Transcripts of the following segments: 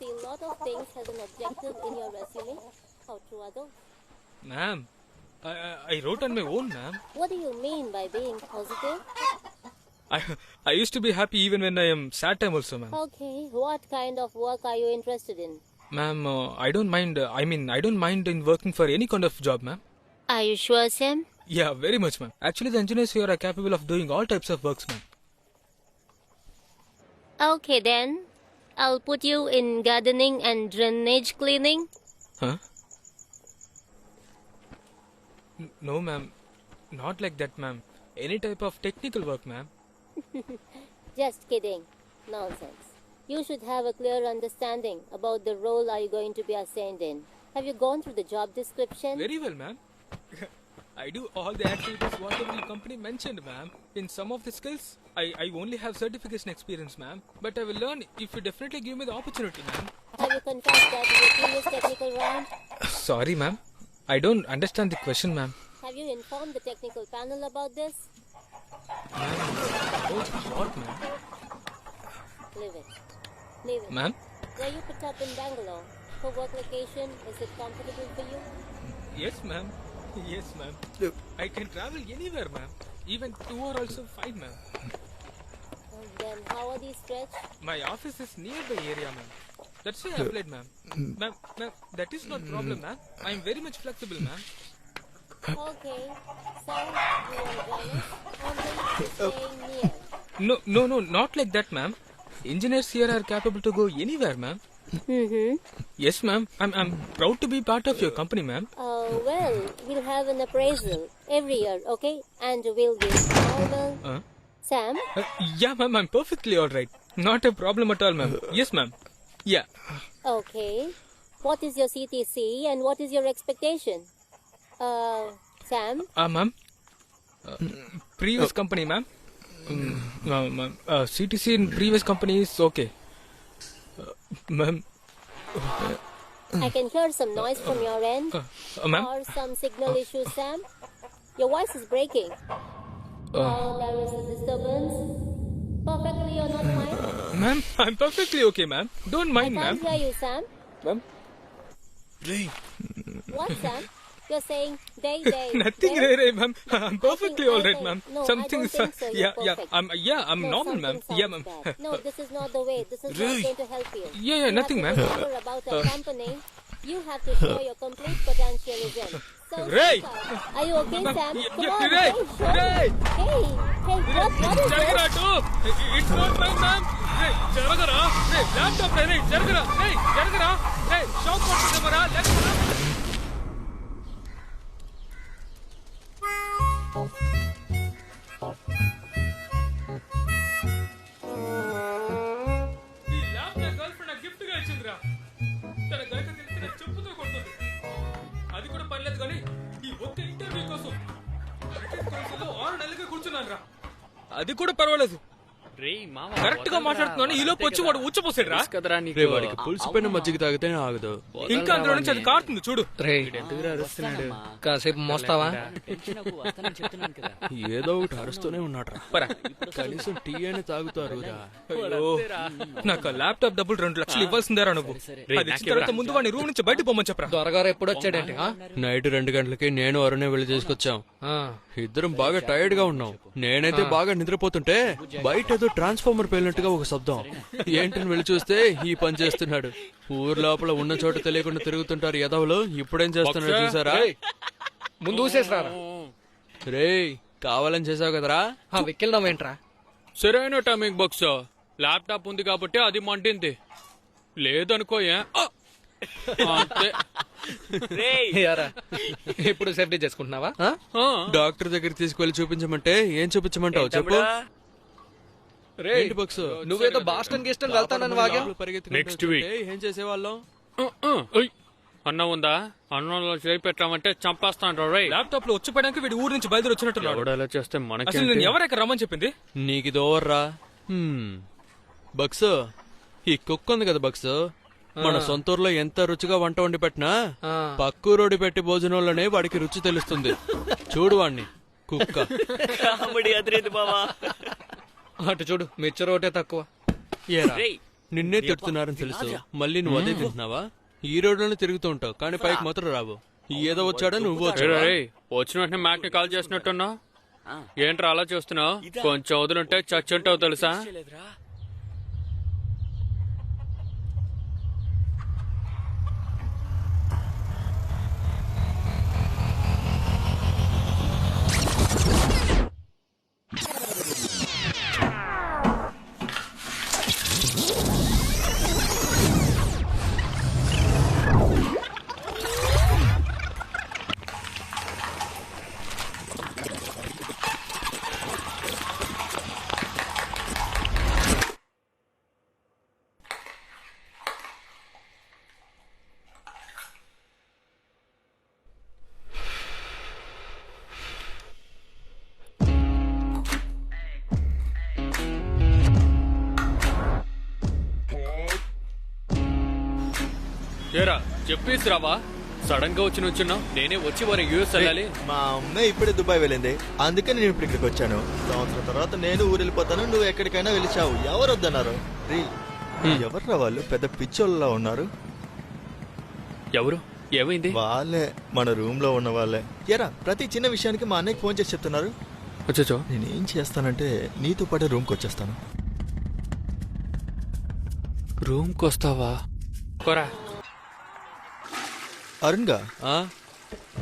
lot of things as an objective in your resume. How true are those? Ma'am, I, I, I wrote on my own, ma'am. What do you mean by being positive? I, I used to be happy even when I am sad time also, ma'am. Okay, what kind of work are you interested in? Ma'am, uh, I don't mind, uh, I mean, I don't mind in working for any kind of job, ma'am. Are you sure, Sam? Yeah, very much, ma'am. Actually, the engineers here are capable of doing all types of works, ma'am. Okay then. I'll put you in gardening and drainage cleaning. Huh? No, ma'am. Not like that, ma'am. Any type of technical work, ma'am. Just kidding. Nonsense. You should have a clear understanding about the role are you going to be assigned in. Have you gone through the job description? Very well, ma'am. I do all the activities whatever the company mentioned, ma'am. In some of the skills, I, I only have certification experience, ma'am. But I will learn if you definitely give me the opportunity, ma'am. Have you confessed that in your previous technical round? Sorry, ma'am. I don't understand the question, ma'am. Have you informed the technical panel about this? Oh, what, ma'am? Leave it. Leave it. Ma'am? Were you put up in Bangalore? For work location, is it comfortable for you? Yes, ma'am. Yes, ma'am. I can travel anywhere, ma'am. Even two are also fine, ma'am. And then how are these stretched? My office is nearby area, ma'am. That's why I applied, ma'am. Ma'am, ma'am, that is not problem, ma'am. I am very much flexible, ma'am. Okay. So, you want to join staying near. No, no, no, not like that, ma'am. Engineers here are capable to go anywhere, ma'am. Mm-hmm. Yes, ma'am. I'm, I'm proud to be part of your company, ma'am. Uh, well, we'll have an appraisal every year, okay? And we'll be normal. Uh, Sam, uh, yeah, ma'am. I'm perfectly all right. Not a problem at all, ma'am. Yes, ma'am. Yeah. okay. What is your CTC and what is your expectation? Uh, Sam, Uh, ma'am. Uh, previous company, ma'am. Um, uh, ma'am. Uh, CTC in previous company is okay. Ma'am. I can hear some noise from your end. Uh, uh, ma'am. Or some signal issues, Sam. Your voice is breaking. Oh, there is a disturbance. Perfectly or not fine? Ma'am, I'm perfectly okay, ma'am. Don't I mind, can't ma'am. hear you, Sam. Ma'am. What, Sam? You're saying they, they. Nothing they, rare, ma'am. I'm perfectly all right, ma'am. No, something is. So. Yeah, yeah. I'm, yeah, I'm no, normal, ma'am. Yeah, ma'am. no, this is not the way. This is really? not going to help you. Yeah, yeah, you nothing, ma'am. about a company. You have to show your complete potentialism. So, Ray! Are you okay, Sam? Come yeah, on, Ray! Ray! Hey, hey, what, what is this? It's not mine, ma'am. Ray, jaragara. Ray, laptop, Ray, jaragara. Ray, jaragara. Ray, shop, what is the matter? Let's go. కూర్చున్నాను రా అది కూడా పర్వాలేదు. రేయ్ మామ కరెక్ట్గా మాట్లాడుతున్నాను ఈ లోపు వచ్చి వాడు ఉచ్చపోసాడు రా కదరా నీకు? రే వాడికి పులిసిపోయిన మజ్జిగ తాగితేనే ఆగదు. ఇంకా అందులో నుంచి అది కారుతుంది చూడు. రే కాసేపు మోస్తావా? ఏదో ఒకటి అరుస్తూనే ఉన్నాడ్రా. పరా. కనీసం టీ అయినా తాగుతారు రా నాకు ల్యాప్టాప్ డబ్బులు రెండు లక్షలు ఇవ్వాల్సిందేరా నువ్వు. తర్వాత ముందు వాడిని రూమ్ నుంచి బయట పోమని చెప్పరా. దొరగారు ఎప్పుడు వచ్చాడంటే ఆ? నైట్ రెండు గంటలకి నేను అరుణే వెళ్ళి తీసుకొచ్చాం. ఇద్దరం బాగా టైర్డ్గా ఉన్నాం. నేనైతే బాగా నిద్రపోతుంటే బయట ఏదో ట్రాన్స్ఫార్మర్ పేలినట్టుగా ఒక శబ్దం. ఏంటని వెళ్ళి చూస్తే ఈ పని చేస్తున్నాడు. ఊరు లోపల ఉన్న చోట తెలియకుండా తిరుగుతుంటారు యదవులు. ఇప్పుడేం చేస్తున్నాడు చూసారా? ముందు రేయ్ కావాలని చేసావు కదరా? వెక్కిల్దాం ఏంట్రా? సరైన టైమింగ్ బాక్స్. ల్యాప్టాప్ ఉంది కాబట్టి అది మంటింది లేదనుకో ఏ ఆ! అంతే యారా ఇప్పుడు సేఫ్టీ చేసుకుంటున్నావా. డాక్టర్ దగ్గర తీసుకువెళ్ళి చూపించమంటే ఏం చూపించమంటావు? చెప్పు. రేయ్, ఏంటి బక్స్ నువ్వేదో బాస్టన్ గిస్టన్ వెళ్తానని వాగా? Next week. ఏం చేసేవాళ్ళం. అన్నం ఉందా? అన్నంలో చేయి పెట్టామంటే చంపేస్తాను రే ల్యాప్టాప్లో వచ్చిపోయడానికి వీడి ఊరు నుంచి బయలుదేరి వచ్చినట్టున్నాడు చేస్తే అసలు మనకి నేను ఎవరెక్కడ రమ్మని చెప్పింది? నీకు ఇది ఓవర్రా హ్మ్. బక్స్ ఈ కుక్క ఉంది కదా బక్స్. మన సొంత ఊర్లో ఎంత రుచిగా వంట వండి పెట్టినా. పక్కూరోడి పెట్టి భోజనంలోనే వాడికి రుచి తెలుస్తుంది. చూడు వాణ్ణి కుక్క. అటు చూడు మిచ్చర్ ఒకటే తక్కువ. ఏరా రేయ్ నిన్నే తిడుతున్నారని తెలుసు. మళ్ళీ నువ్వు అదే తింటున్నావా? ఈ రోడ్లోనే తిరుగుతూ ఉంటావు కానీ పైకి మాత్రం రావు. ఈ ఏదో వచ్చాడా నువ్వు వచ్చిన వెంటనే మ్యాక్ కాల్ చేసినట్టున్నా ఏంట్రా అలా చూస్తున్నావు? కొంచెం వదులుంటే చచ్చుంటావు తెలుసా? చెప్పేసి రావా? సడన్గా వచ్చి నుంచున్నావు. నేనే వచ్చి వారి యూఎస్ వెళ్ళాలి. మా అమ్మాయి ఇప్పుడే దుబాయ్ వెళ్ళింది. అందుకని నేను ఇప్పుడు ఇక్కడికి వచ్చాను. సంవత్సరం తర్వాత నేను ఊరు వెళ్ళిపోతాను. నువ్వు ఎక్కడికైనా వెళ్ళిచావు. ఎవరు వద్దన్నారు రీ ఎవర్రా వాళ్ళు? పెద్ద పిచ్చోళ్ళలా ఉన్నారు. ఎవరు? ఏమైంది? వాళ్ళే. మన రూమ్లో ఉన్న వాళ్ళే. ఎరా ప్రతి చిన్న విషయానికి మా అన్నయ్యకి ఫోన్ చేసి చెప్తున్నారు. వచ్చో నేనేం చేస్తానంటే నీతో పాటు రూమ్కి వచ్చేస్తాను. రూమ్కి వస్తావా? కొరా అరుణ్గా? ఆ?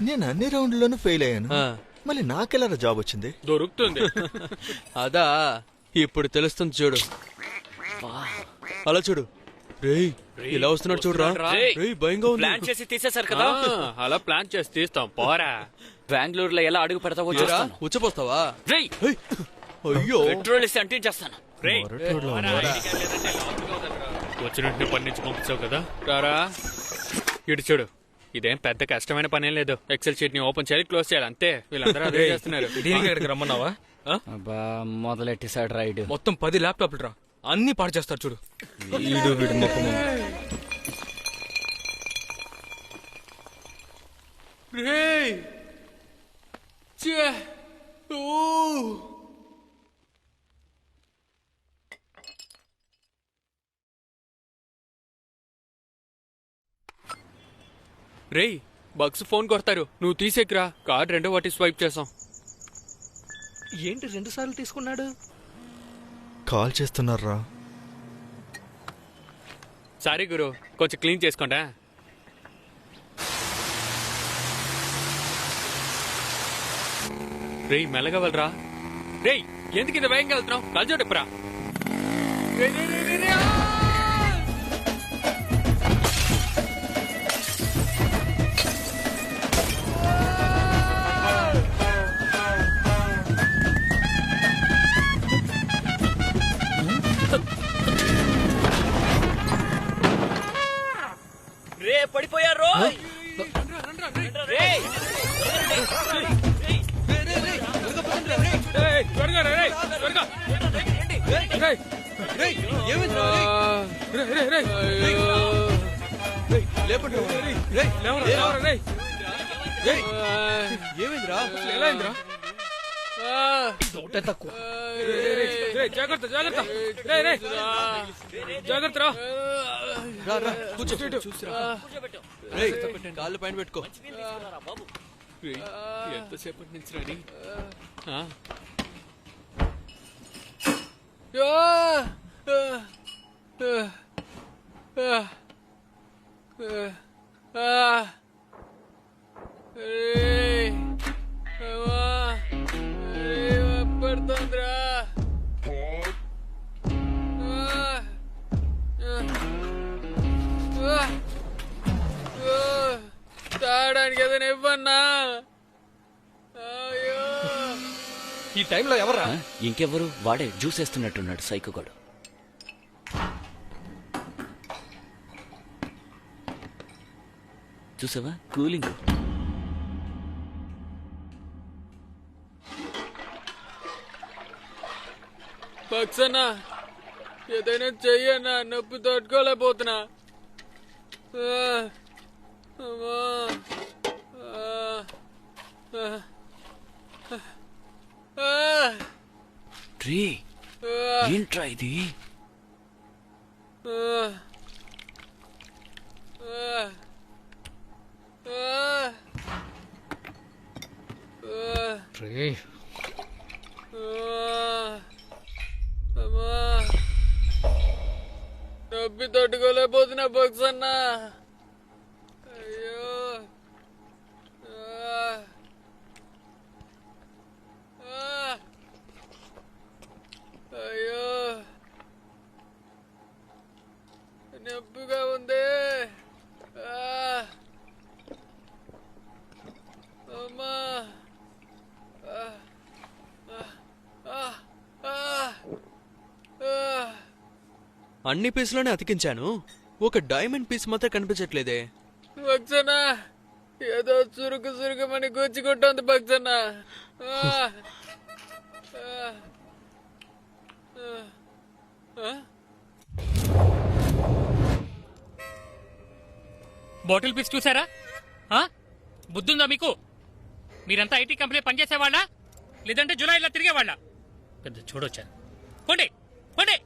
నేను అన్ని రౌండ్లోనూ ఫెయిల్ అయ్యాను. ఆ. మళ్ళీ నాకెలా జాబ్ వచ్చింది? దొరుకుతుంది. అదా ఇప్పుడు తెలుస్తుంది చూడు. అలా చూడు. రేయ్ ఇలా వస్తున్నాడు చూడురా రేయ్, రేయ్ భయంగా ఉంది. ప్లాన్ చేసి తీసేశారు కదా. ఆ, అలా ప్లాన్ చేసి తీస్తాం. పోరా. బెంగళూరులో ఎలా అడుగు పెడతావో చూరా చూస్తాను. ఉచ్చపోస్తావా? రేయ్. ఏయ్, అయ్యో. పెట్రోల్ ఇస్తే రేయ్. మొరటోడ్లో ఉన్నారా? వచ్చినట్టు పని నుంచి పంపించావు కదా. రారా. ఇటు చూడు. ఇదేం పెద్ద కష్టమైన పనేం లేదు. ఎక్సెల్ షీట్ని ఓపెన్ చేయాలి క్లోజ్ చేయాలి అంతే. వీళ్ళందరూ అదే చేస్తున్నారు. దీనికి ఇక్కడికి రమ్మన్నావా? ఆ? అబ్బా మొదలెట్టేశాడు రైడ్. మొత్తం పది ల్యాప్టాప్లు రా. అన్ని పాడు చేస్తారు చూడు. వీడు వీడు మొక్కము రేయ్! ఛే! ఓ! రేయ్ బగ్స్ ఫోన్ కొడతారు నువ్వు తీసేకిరా కార్డ్ రెండో వాటి స్వైప్ చేసాం ఏంటి రెండు సార్లు తీసుకున్నాడు కాల్ చేస్తున్నారా సారీ గురు కొంచెం క్లీన్ చేసుకోండా రేయ్ మెల్లగా వెళ్ళరా రేయ్ ఎందుకు ఇంత వేగంగా వెళ్తున్నావు కలచోటప్పురా రే అసలు ఎలా అయిందిరా? ఒకటే తక్కువ జాగ్రత్త జాగ్రత్త. జాగ్రత్త రా కూర్చో కాళ్ళు పైన పెట్టుకో ఎంతసేపటి నుంచి రాని ఆ? అయ్యో. ఈ టైంలో ఎవర్రా? ఆ, ఇంకెవరు వాడే జ్యూస్ వేస్తున్నట్టున్నాడు సైకోగాడు చూసావా? కూలింగ్. పక్సన్నా ఏదైనా చెయ్యన్నా నొప్పి తట్టుకోలేకపోతున్నా. ఆ, అమ్మా, ఆ, ఆ, ఆ. ఏంట్రా ఇది రే నొప్పి తట్టుకోలేకపోతున్నా బక్స్ అన్న అయ్యో ఆ. ఆ. అయ్యో నొప్పిగా ఉంది ఆ. అమ్మా ఆ. ఆ. ఆ. ఆ. ఆ. అన్ని పీసులోనే అతికించాను ఒక డైమండ్ పీస్ మాత్రం కనిపించట్లేదే భక్సనా ఏదో చురుకు చురుకుమని గుచ్చుకుంటోంది భక్సనా బాటిల్ పీస్ చూసారా? బుద్ధుందా మీకు? మీరంతా ఐటీ కంపెనీ పనిచేసేవాళ్ళా? లేదంటే జూలైలో తిరిగేవాళ్ళ? పెద్ద చూడొచ్చా? పోండి పోండి.